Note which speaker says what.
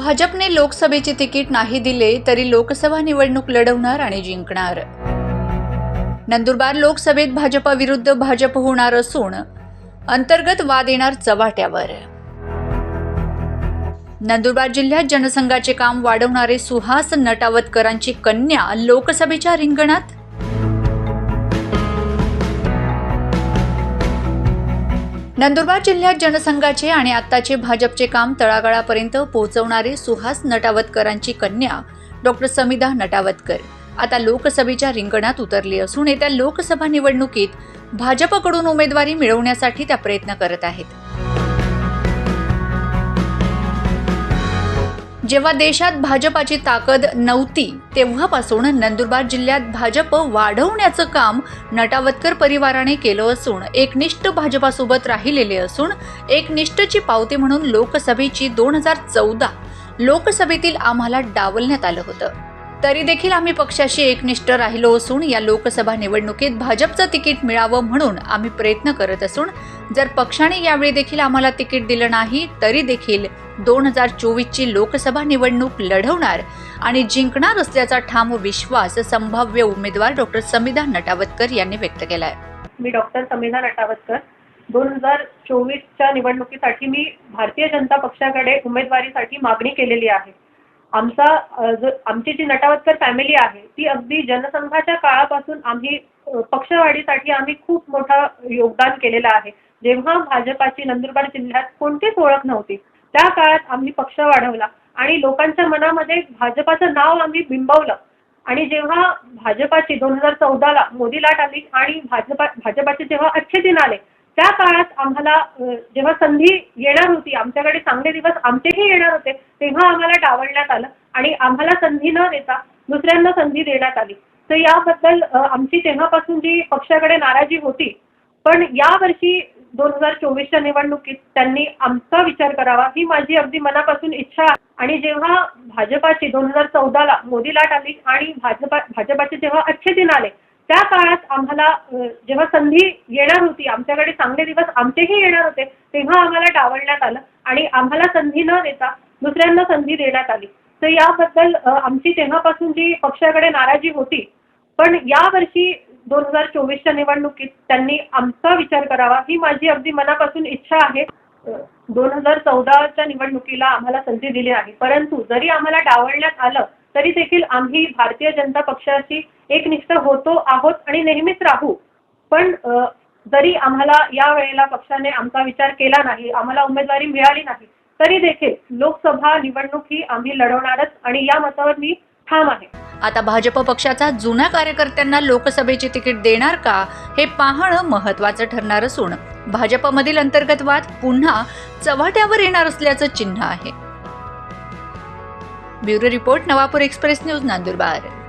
Speaker 1: भाजपने लोकसभेचे तिकीट नाही दिले तरी लोकसभा निवडणूक लढवणार आणि जिंकणार. नंदुरबार लोकसभेत भाजपा विरुद्ध भाजप होणार असून अंतर्गत वाद येणार चव्हाट्यावर नंदुरबार जिल्ह्यात जनसंघाचे काम वाढवणारे सुहास नटावतकरांची कन्या लोकसभेच्या रिंगणात नंदुरबार जिल्ह्यात जनसंघाचे आणि आत्ताचे भाजपचे काम तळागाळापर्यंत पोहोचवणारे सुहास नटावतकरांची कन्या डॉक्टर समिधा नटावतकर आता लोकसभेच्या रिंगणात उतरली असून येत्या लोकसभा निवडणुकीत भाजपकडून उमेदवारी मिळवण्यासाठी त्या प्रयत्न करत आहेत. जेव्हा देशात भाजपाची ताकद नव्हती तेव्हापासून नंदुरबार जिल्ह्यात भाजप वाढवण्याचं काम नटावतकर परिवाराने केलं असून एकनिष्ठ भाजपासोबत राहिलेले असून एकनिष्ठची पावती म्हणून लोकसभेची दोन हजार चौदा लोकसभेतील आम्हाला डावलण्यात आलं होतं. तरी देखील आम्ही पक्षाशी एकनिष्ठ राहिलो असून या लोकसभा निवडणुकीत भाजपचं तिकीट मिळावं म्हणून आम्ही प्रयत्न करत असून जर पक्षाने यावेळी देखील आम्हाला तिकीट दिलं नाही तरी देखील दोन हजार चोवीसची लोकसभा निवडणूक लढवणार आणि जिंकणार असल्याचा ठाम विश्वास संभाव्य उमेदवार डॉक्टर समिधा नटावतकर यांनी व्यक्त केलाय.
Speaker 2: मी डॉक्टर समिधा नटावतकर. दोन हजार चोवीसच्या निवडणुकीसाठी मी भारतीय जनता पक्षाकडे उमेदवारीसाठी मागणी केलेली आहे. आमचा जो आमची जी नटावतकर फॅमिली आहे ती अगदी जनसंघाच्या काळापासून आम्ही पक्षवाढीसाठी आम्ही खूप मोठा योगदान केलेलं आहे. जेव्हा भाजपाची नंदुरबार जिल्ह्यात कोणतीच ओळख नव्हती त्या काळात आम्ही पक्ष वाढवला आणि लोकांच्या मनामध्ये भाजपाचं नाव आम्ही बिंबवलं. आणि जेव्हा भाजपाची दोन हजार चौदाला मोदी लाट आली आणि भाजपा भाजपाचे जेव्हा अच्छे दिन आले त्या काळात आम्हाला जेव्हा संधी येणार होती आमच्याकडे चांगले दिवस आमचेही येणार होते तेव्हा आम्हाला डावलण्यात आलं आणि आम्हाला संधी न देता दुसऱ्यांना संधी देण्यात आली. तर याबद्दल आमची तेव्हापासून जी पक्षाकडे नाराजी होती पण यावर्षी दोन हजार चोवीसच्या निवडणुकीत त्यांनी आमचा विचार करावा ही माझी अगदी मनापासून इच्छा आणि जेव्हा भाजपाची दोन हजार चौदाला मोदी लाट आली आणि भाजपा भाजपाचे जेव्हा अच्छे दिन आले त्या काळात आम्हाला जेव्हा संधी येणार होती आमच्याकडे चांगले दिवस आमचेही येणार होते तेव्हा आम्हाला डावलण्यात आलं आणि आम्हाला संधी न देता दुसऱ्यांना संधी देण्यात आली. तर याबद्दल आमची तेव्हापासून जी पक्षाकडे नाराजी होती पण यावर्षी दोन हजार चोवीसच्या निवडणुकीत त्यांनी आमचा विचार करावा ही माझी अगदी मनापासून इच्छा आहे. दोन हजार चौदाच्या निवडणुकीला आम्हाला संधी दिली आहे. परंतु जरी आम्हाला डावलण्यात आलं तरी देखील आम्ही भारतीय जनता पक्षाशी एकनिष्ठ होतो आहोत आणि नेहमीच राहू. पण जरी आम्हाला या वेळेला पक्षाने आमचा विचार केला नाही आम्हाला उमेदवारी मिळाली नाही तरी देखील लोकसभा निवडणूक ही आम्ही लढवणारच आणि या मतावर मी ठाम आहे.
Speaker 1: आता भाजप पक्षाचा जुन्या कार्यकर्त्यांना लोकसभेचे तिकीट देणार का हे पाहणं महत्वाचं ठरणार असून भाजपमधील अंतर्गत वाद पुन्हा चव्हाट्यावर येणार असल्याचं चिन्ह आहे. Bureau report Navapur express news Nandurbar.